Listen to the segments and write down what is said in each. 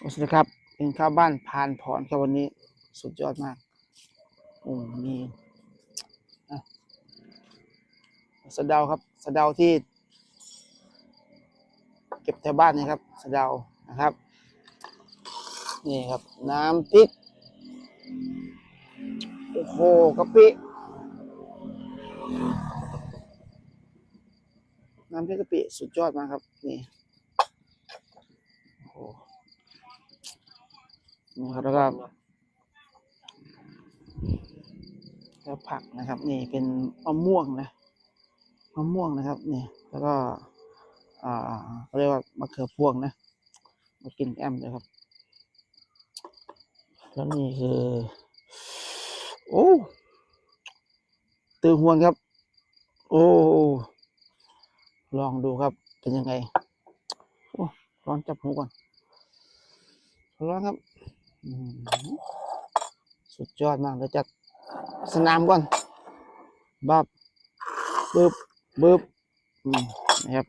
สวัสดีครับเป็นข้าวบ้านพานพรครับวันนี้สุดยอดมากโอ้มีอะสะเดาครับสะเดาที่ เก็บแถวบ้านนี่ครับสะเดานะครับ นี่ครับ น้ำพริกโอ้โหกะปิน้ำพริกกะปิสุดยอดมากครับ นี่โอ้ นี่ครับแล้วก็แล้วผักนะครับ นี่เป็นมะม่วงนะมะม่วงนะครับนี่แล้วก็อ่าเรียกว่ามะเขือพวงนะมากินแอมเลยครับ แล้วนี่คือ โอ้ตือหวนครับ โอ้ลองดูครับเป็นยังไง โอ้ร้อนจับหูก่อนร้อนครับ สุดยอดมากเลยจัดสนามก่อนบับบึบบึบอืมนะครับ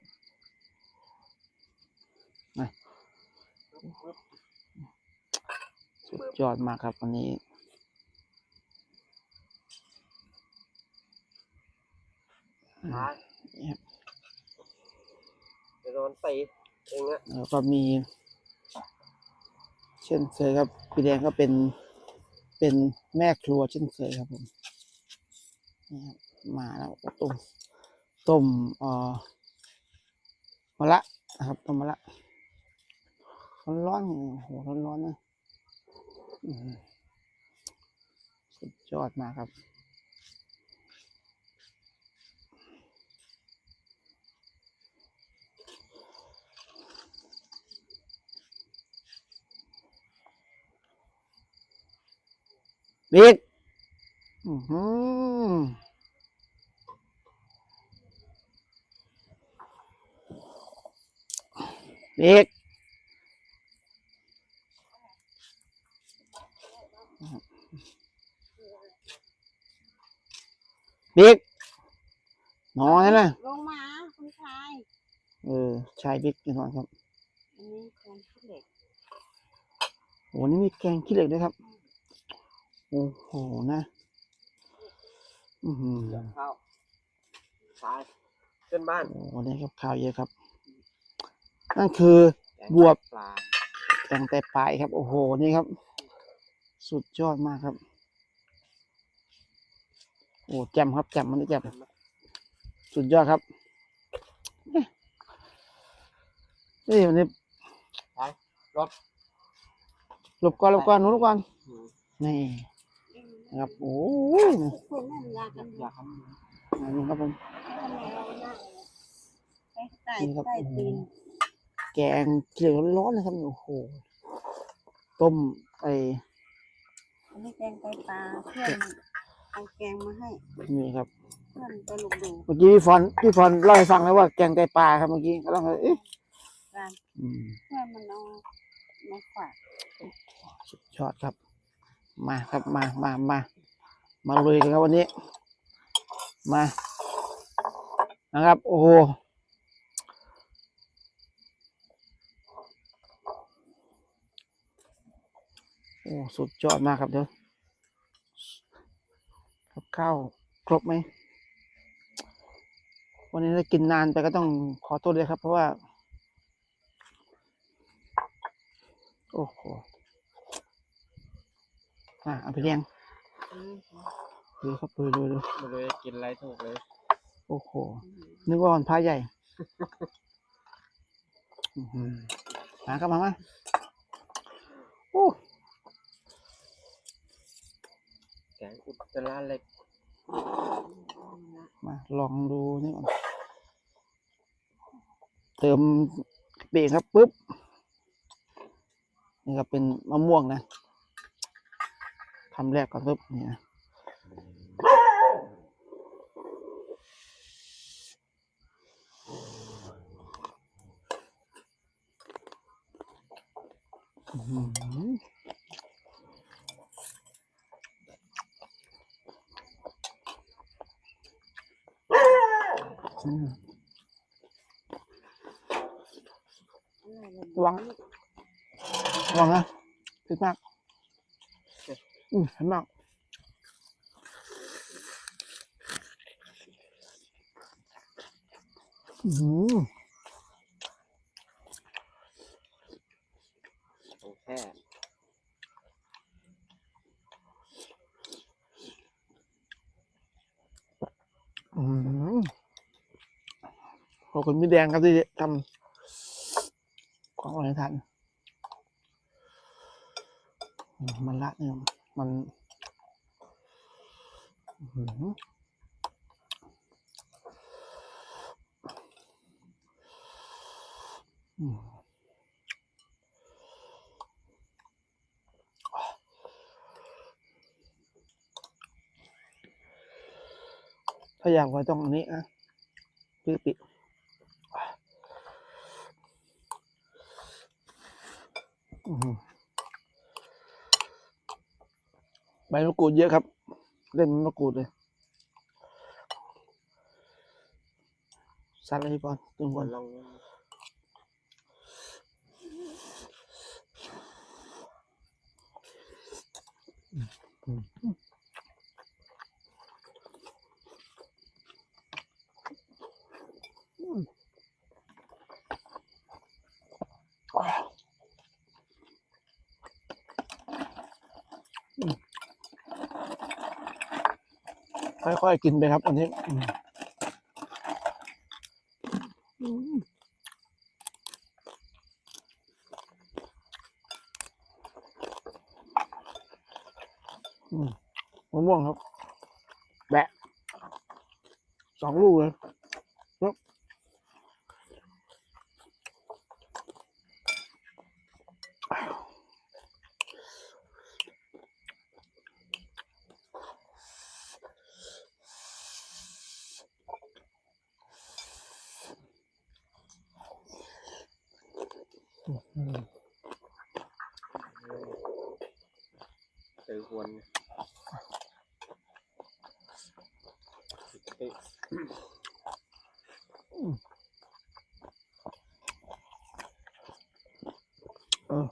นะสุดยอดมากครับวันนี้หาเนี่ยจะโดนตีเองอะแล้วก็มีเช่นเคยครับพี่แดงก็เป็นเป็นแม่ครัวเช่นเคยครับผมนี่ครับมาแล้วต้มต้มเอ่อมะละนะครับต้มมะละร้อนๆโอ้โหร้อนๆนะอื้อนนะสุดยอดมากครับ บิ๊กอือหือบิ๊กบิ๊กนอนนะลงมาคุณชายเออชายบิ๊กนอนครับอันนี้แกงขี้เหล็กโอ้นี่มีแกงขี้เหล็กด้วยครับ โอ้โหนะ อือหือเดี๋ยวเข้าชายขึ้นบ้านโอ้วันนี้ครับข้าวเยอะครับ นั่นคือแกงบวบปลาแกงแต่ปลายครับ โอ้โห นี่ครับ สุดยอดมากครับ โอ้แจ่มครับแจ่มมันนี่แจ่มสุดยอดครับเอ๊ะนี่วันนี้รถหลบก่อนหลบก่อนหนูหลบก่อนอืมนี่ นะครับโอ้ยคุณนั่นยากันอยากทอันนี้ครับผมทำไมเอาหน้าไปใต้นี่ครับใต้โอ้โหตีนแกงเกลียวร้อนๆเลยครับโอ้โหต้มไอ้อันนี้แกงไตปลาเพื่อนเอาแกงมาให้นี่ครับเพื่อนไปลุกดูเมื่อกี้พี่ฟอนพี่ฟอนเล่าให้ฟังแล้วว่าแกงไตปลาครับเมื่อกี้ก็ต้องเอ๊ะการอืมเพื่อนมันเอามาฝากสุดยอดครับ มาครับมามามามาลุยกันครับวันนี้ มานะครับ โอ้โหโอ้สุดยอดมากครับเดี๋ยวกับข้าวครบไหมวันนี้ถ้ากินนานไปก็ต้องขอโทษด้วยครับ เพราะว่า โอ้โห อะเอาไปเลี้ยงดูครับดูดูดูำไม่รู้จะกินอะไรถูกเลย โอ้โห นึกว่าวันพระใหญ่อื้อหือมาครับมามาโอ้แกงอุจจาระเหล็ก มาลองดูนี่ก่อน เติมเบรกครับปุ๊บ นี่ครับเป็นมะม่วงนะ คำแรกก่อนปุ๊บนี่นะอื้อหืมระวังระวังนะเผ็ดมาก อืมมากอืมของแค่อืมขอบคุณพี่แดงครับที่ทำของอร่อยทานมันละเนี่ย มันอือหืออืมถ้าอยากไว้ต้องอันนี้นะพี่ปิอื้อหือ ใบมะกรูดเยอะครับ เล่นมะกรูดเลยซัดเลยพี่บอลตึงบอลนลอง ค่อยๆกินไปครับอันนี้มะม่วงครับ แบะสองลูกเลยครับ อืมเจอควนเอ๊ะเออ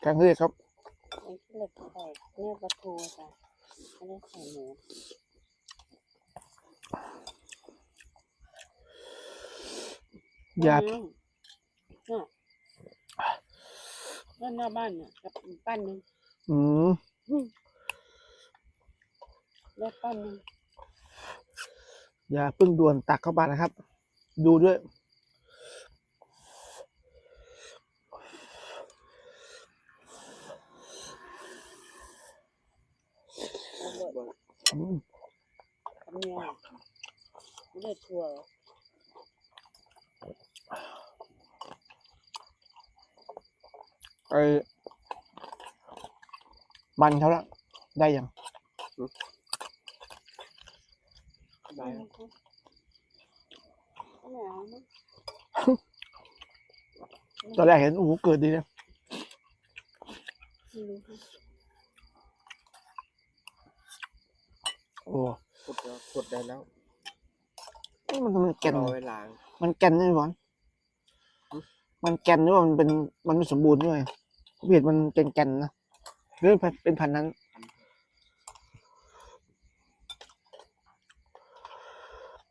แกงเรียกครับไอ้ที่เหล็กใส่เนื้อปลาทูจ้ะไม่ได้ใส่หมู ยาน้ำเนี่ยด้านหน้าบ้านเนี่ยกับปั้นหนึ่งอืมแล้วปั้นหนึ่งอย่าเพิ่งด่วนตักเข้าไปนะครับ ดูด้วยอืมทำเนี่ยไม่ได้ชัวร์ ไอ้มันเขาละได้ยังได้ไม่เอามั้งตอนแรกเห็นโอ้โหเกิดดีนะไม่รู้ค่ะโอ้ขุดแล้วขุดได้แล้วนี่มันมันแก่นรอเวลา มันแก่นนี่บอล มันแก่นนี่ว่ามันเป็นมันไม่สมบูรณ์ด้วยเห็ดมันเป็นแก่นนะหรือเป็นเป็นพันธุ์นั้น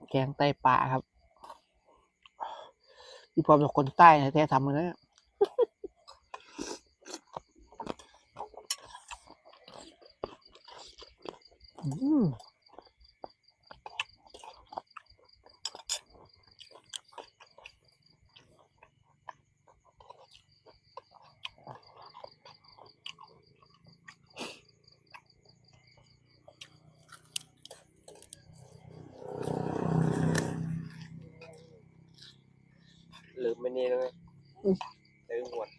แกงไตปลาครับพี่พร้อมจากคนใต้แท้ๆทำเลยนะอืม ลืมไม่นี่แล้วไงเจอหวด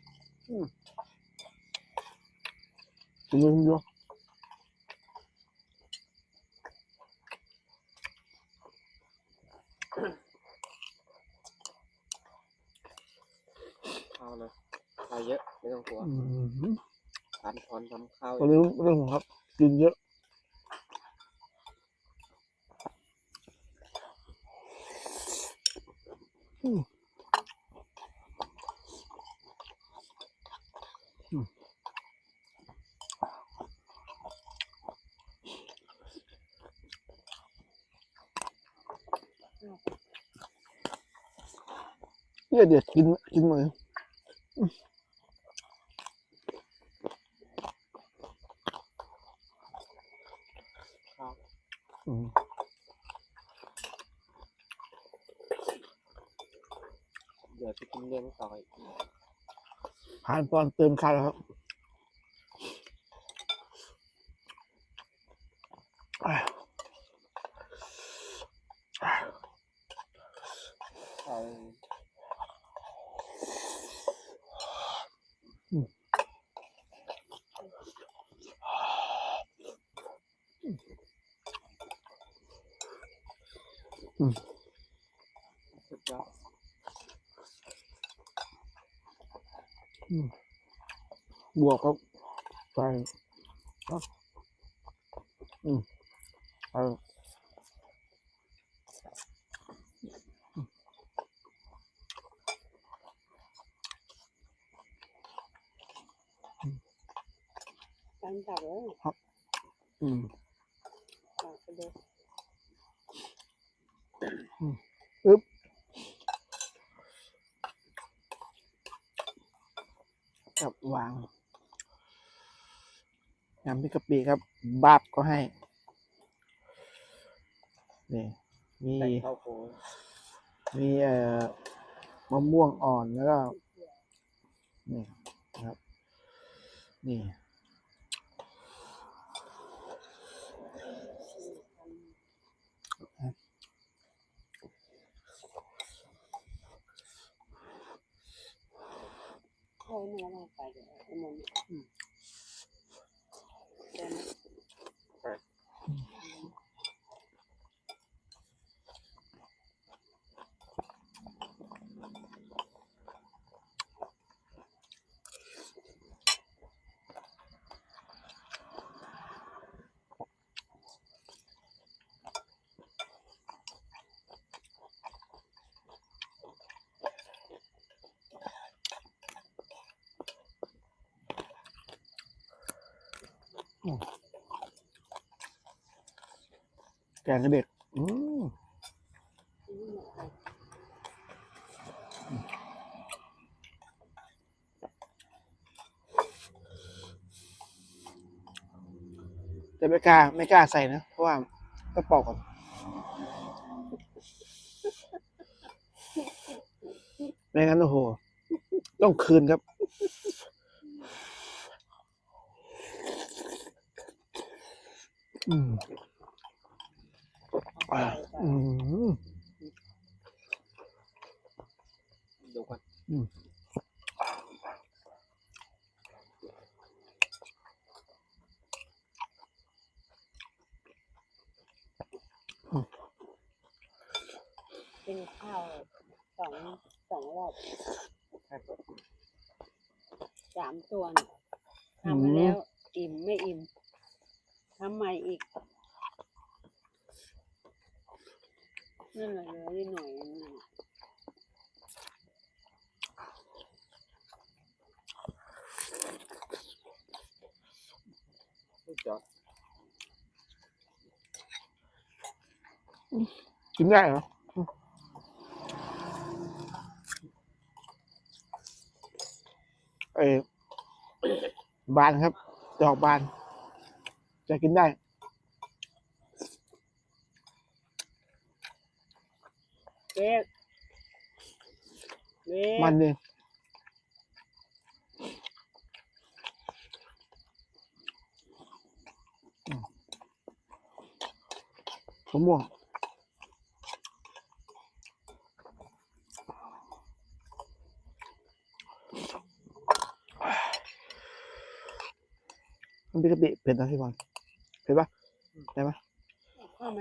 คุณดูคุณดูข้าวนะข้าวเยอะไม่ต้องกลัวอืมทานทอนทำข้าวตอนนี้เรื่องของครับ กินเยอะอืม เนี่ยเดือดกินกินมือครับอืมเดี๋ยวจะกินเลี้ยงต่ออีกผ่านตอนเติมข้าวแล้วครับอะ ใช่ สุดยอดบวกครับใส่ครับอืมเออารจับเลย อืม จับไปเลย อึ๊บกับวางน้ำพริ กกะปิครับ บาบก็ให้ นี่มีแต่งข้าวโพดมีเอ่อมะม่วงอ่อนแล้วก็ นี่นะครับ นี่ เข้าเนื้อลงไปเดี๋ยวเอามัน อื แกงกระเด็ดอืมแต่ไม่กล้าไม่กล้าใส่นะ เพราะว่าต้องปอกก่อนไม่งั้นโอ้โห ต้องคืนครับ อืม อ่าอืมดูก่อนกินข้าวสองสองรอบครับสามตัวน่ะทำมาแล้ว อิ่มไม่อิ่มทำใหม่อีก นั่นแหละเหลือนิดหน่อยนั่นน่ะสุดกินได้เหรอเอ้ยบานครับ ดอกบาน จะกินได้ เล็กเล็กมันเองอืมมะม่วงมันเป็นกะปิเผ็ดนะพี่บอลเผ็ดปะได้ปะเข้าไหม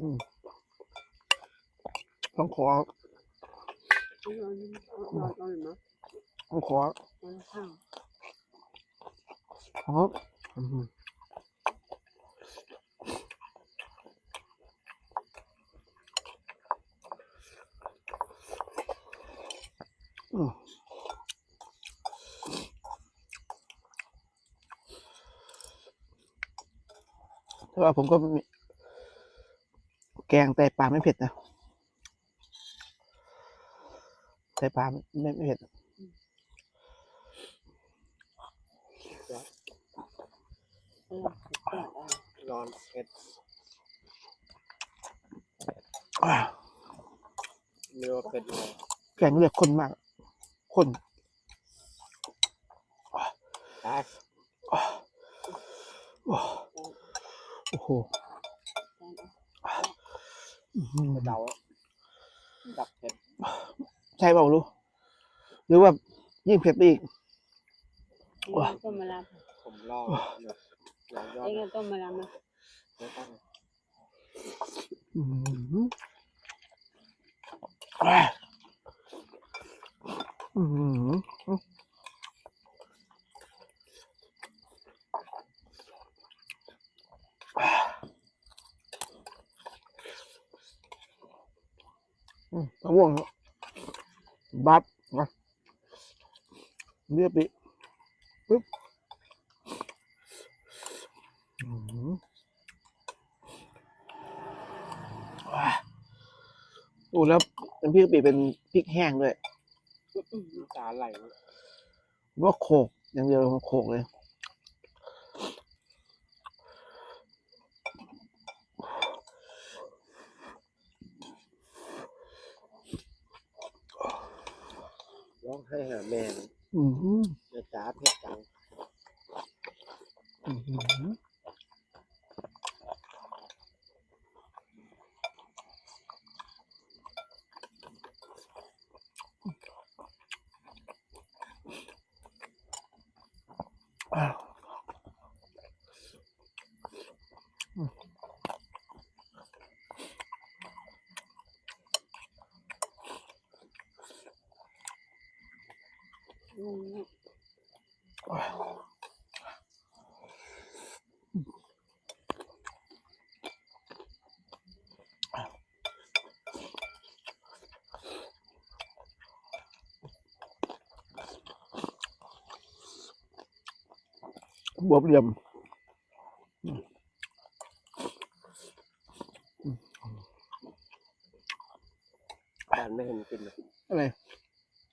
อืม ต้องขอเอาเอาเอาเอาเอาหน่อยมั้ยต้องขอเอ้าวครับอืมอืมแต่ว่าผมก็แกงไตปลาไม่เผ็ดนะ ไตปลาไม่ไม่เผ็ดร้อนเผ็ดเนื้อเผ็ดเลยแกงเลือดข้นมากข้นได้โอ้โห แปลกอะ อื้อหือ เดาดับเผ็ด ใช่เปล่ารู้ หรือว่ายิ่งเผ็ดไปอีกเองต้มมะระผมลองแบบลองยอดเองเอาต้มมะระมาไม่ต้องอื้อหืออ่าอื้อหืออืมมะม่วงบั บมาเรียบปีปึ๊บอื้อหืออ่าโอ้แล้วเป็นพริกกะปิเป็นพริกแห้งด้วยน้ำตาไหลว่าโขกอย่างเดียวมันโขกเลย ร้องให้หาแม่นะอือหือแม่จ๋าเผ็ดจังอื้อ บวบเหลี่ยมการไม่เห็นกินเลยอะไร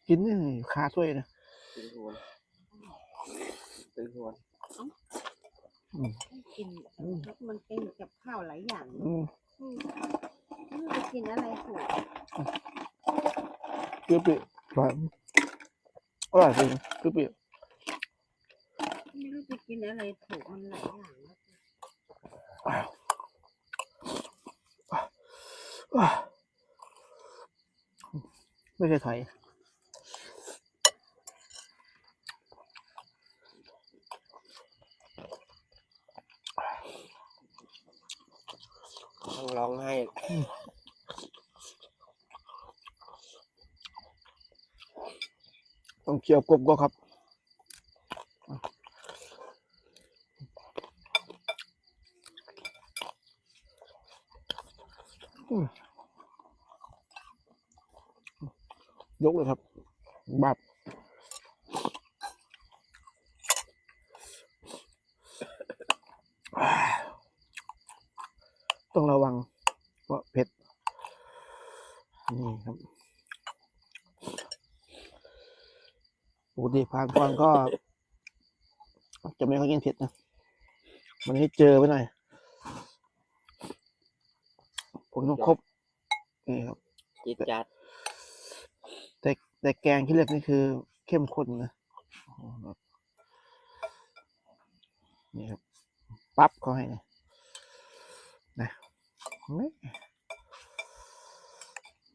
กินนี่คาถ้วยนะกินหัวกินหัวให้กินมันกินกับข้าวหลายอย่างอืมอืมไม่รู้จะกินอะไรถูกเปรี้ยวเปรี้ยวหวานอร่อยจริงเปรี้ยวเปรี้ยวไม่รู้ จะกินอะไรถูกมันหลายอย่างแล้วอ้าวอ้าวไม่เคยถอยต้องร้องให้ต้องเคี่ยวกบก็ครับ ยกเลยครับ บับต้องระวังเพราะเผ็ด นี่ครับปกติพานก่อนก็ จะไม่ค่อยกินเผ็ดนะวันนี้เจอไปหน่อย ผมต้องครบนี่ครับจิตจัดแต่แต่แกงที่เลือกนี่คือเข้มข้นนะโอ้โหแบบนี่ครับปั๊บเขาให้นะนะแม่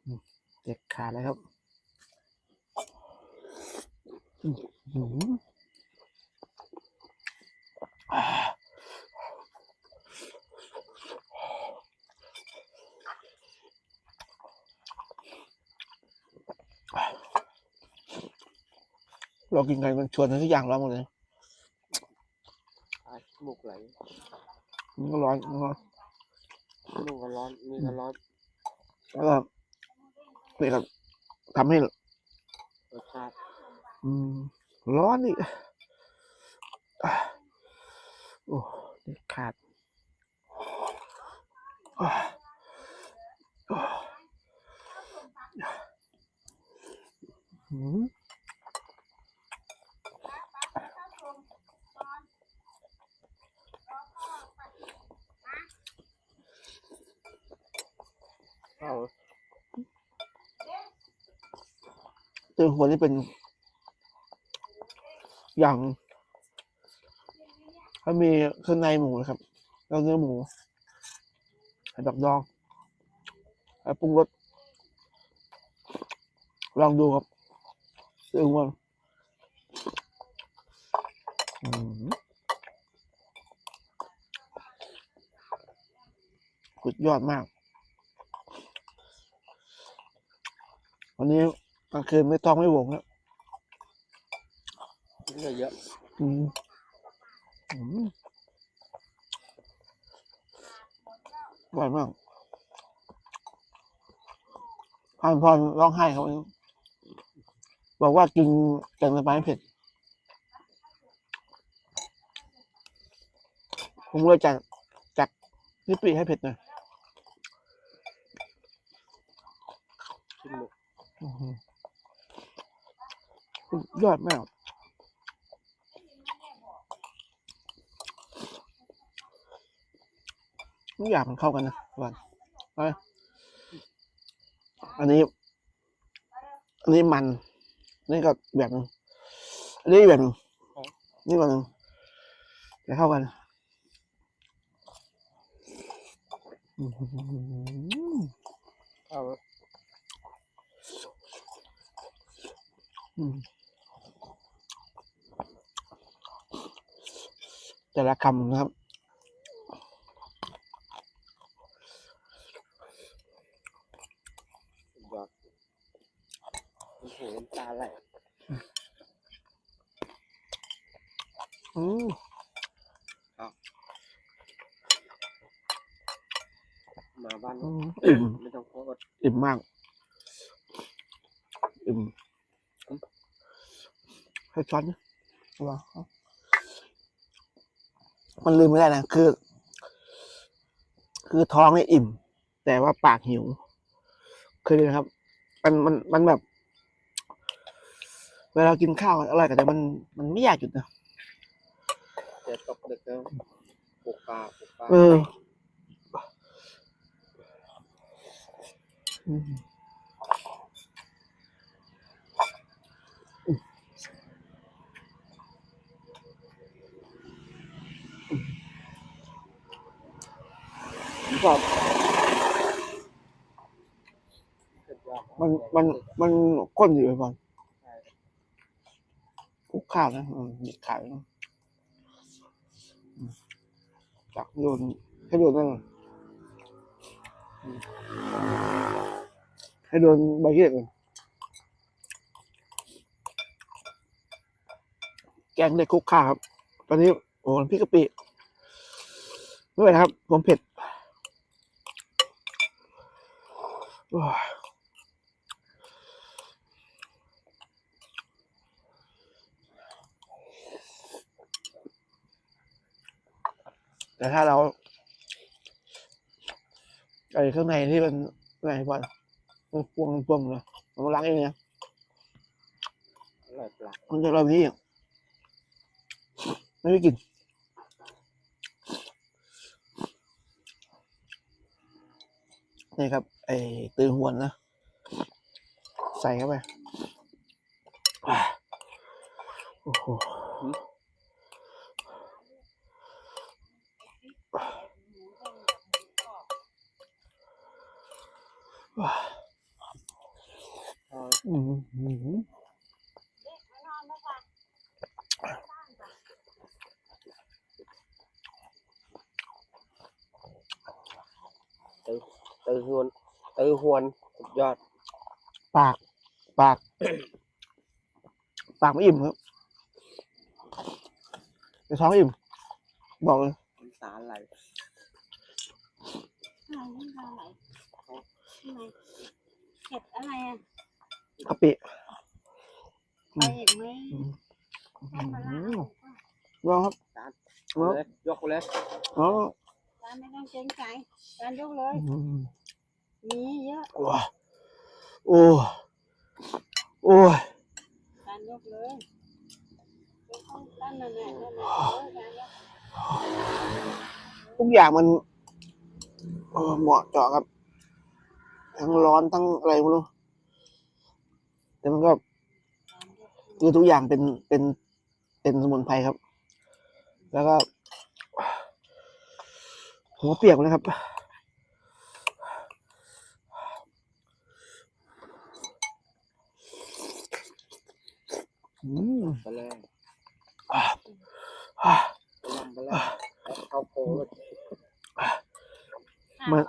อืมเด็ดขาดเลยครับอืม เรากินไงมันชวนทุกอย่างเราหมดเลยไอ้ลูกไหลมันก็ร้อนมันก็มันก็ร้อนมีก็ร้อนแล้วก็นี่ก็ทำให้รสชาติอืมร้อนอีกโอ้เด็ดขาดอืม เอาเตือหัวนี่เป็น อย่างถ้ามีเครื่องในหมูนะครับแล้วเนื้อหมูไข่ดอกดองแล้ปรุงรสลองดูครับเตือหัวอืมสุดยอดมาก วันนี้กลางคืนไม่ต้องไม่หวงแล้วกินเยอะอืมอืมอร่อยมากพานพรร้องไห้ครับวันนี้บอกว่ากินแกงไตปลาไม่เผ็ด ผมเลยจัดจัดนิปีให้เผ็ดหน่อย กินหมด อื้อหือสุด ยอดมากทุกอย่างมันเข้ากันนะวันไปอันนี้ อันนี้มัน นี่ก็แบบนึงอันนี้แบบนึงนี่แบบนึงจะเข้ากันอือหือเอา อืม แต่ละคำนะครับสุดยอดโอ้โหน้ำตาไหลอืมมาบ้านอืมอิ่มไม่ต้องโคตรอิ่มมาก อิ่ม ให้ช้อนนะวางเอามันลืมไม่ได้นะคือ คือท้องเนี่ยอิ่ม แต่ว่าปากหิวเคยดูนะครับ มันมันมันแบบ เวลากินข้าวอร่อยกันแต่มันมันไม่อยากหยุดนะเจะตกดึกแล้วปลุกปลาปลุกปลาเออ อืมชอบสุดยอดมันมันมันก้นอยู่ไปก่อนคุกข้าวนะอืมหยิบขายจักโยนให้โดนนั่นให้โดนใบเกียก่อนแกงเล็กคุกข้าวครับ ตอนนี้โอ้โหพี่กะปิไม่ไหวนครับ ผมเผ็ดโอ้ย แต่ถ้าเราไอ้ข้างในที่มันไหนก่อนมันพวงพวงเลยมันล้างเองนะอร่อยปลามันจะเราพี่ไม่ได้กินนี่ครับ ไอ้ตือหวนนะ ใส่เข้าไปอะโอ้โหว้าเอาอืมอืมตือหวน ตือหวนสุดยอด ปาก ปาก ปากไม่อิ่มครับแต่ท้องอิ่ม บอกเลยน้ำตาไหลอะไรน้ำตาไหลทำไมเผ็ดอะไรอะกะปิไปอีกไหมอืมแค่มาลาลองครับเอาเลยยกไปเลยอ๋อจานไม่ต้องเกรงใจจานยกเลยอื มมีเยอะว้าโอ้โอ้ยอเป็นของด้านนั่นแหละนั่นแหละเออแทนแล้วทุกอย่างมันเออเหมาะเจาะครับทั้งร้อนทั้งอะไรไม่รู้แต่มันก็คือทุกอย่างเป็นเป็นเป็นสมุนไพรครับ แล้วก็หัวเปียกหมดเลยครับ อืมไปเลยอ่าไปลำไปเลยเอาเข้าโพเลยมัน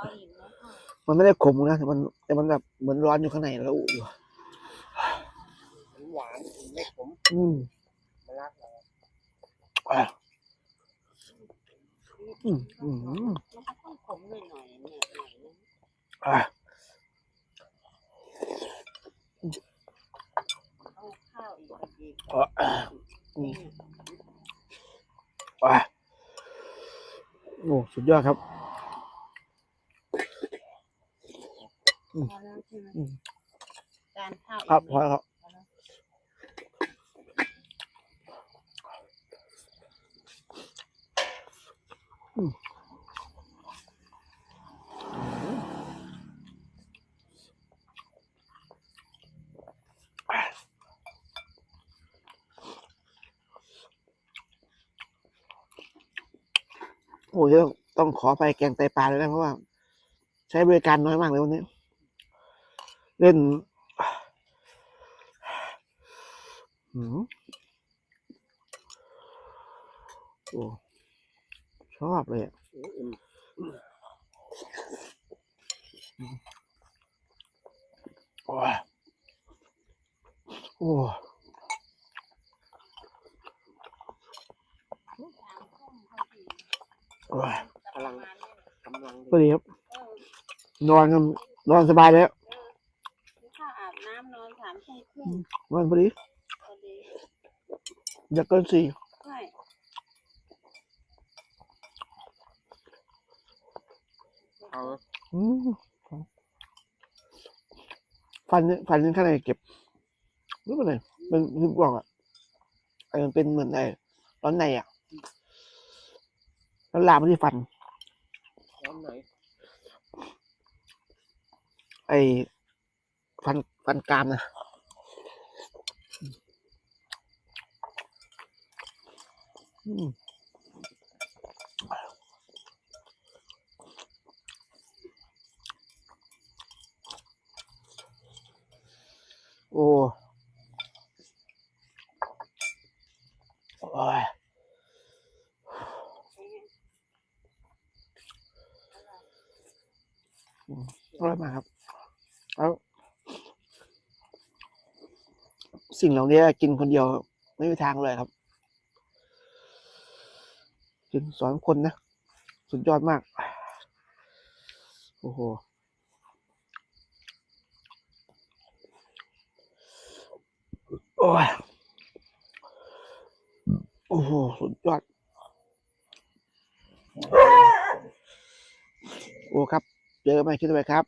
มันไม่ได้ขมนะแต่มันแต่มันแบบเหมือนร้อนอยู่ข้างในแล้วอุอยู่หวานไม่ขมอืมมะระเราอะอืมอืมมันก็ต้องขมหน่อยหน่อยๆเนี่ยหน่อยนึงอะ โอ้สุดยอดครับพอแล้วใช่ไหมอืมการข้าวครับอีกพอไหมแล้ว โอ้ยต้องต้องขอไปแกงไตปลาเลยนะเพราะว่า ใช้บริการน้อยมากเลยวันนี้ เล่นอืมโอ้ชอบเลยอะอืมโอ้โอ้ย สามทุ่มพอดี โอ้ยประมาณนี้กำลังพอดีครับเออนอนกันนอนสบายแล้วเออกินข้าวอาบน้ำนอนสามทุ่มครึ่งนอนพอดีพอดีอยากเกินสี่ใช่เอาอืมฟันเนี่ยฟันข้างในเก็บรู้เป็นไงมันคือบอกอะไอ้มันเป็นเหมือนไอ้ร้อนในอะ แล้วลามมาที่ฟันร้อนไหนไอ้ฟันฟันกรามนะอืมโอ้โอ้ยอืมอร่อยมากครับ แล้ว สิ่งเหล่านี้กินคนเดียวไม่มีทางเลยครับ กินสองคนนะ สุดยอดมาก โอ้โหโอ้ยโอ้โห สุดยอด โอ้ครับ เจอกันใหม่คลิปต่อไปครับ